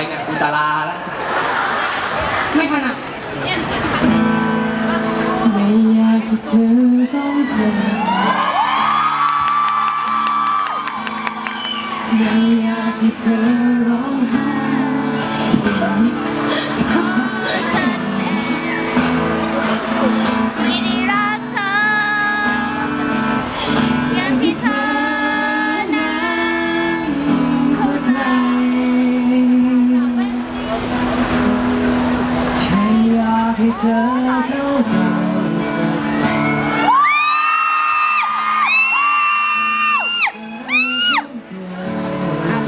อยเนี่ยกูจะลาแล้ว ไม่ทันอะไม่อยากให้เธอต้องเจ็บไม่อยากให้เธอร้องไห้ เพ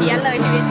ี้ยนเลยชีวิต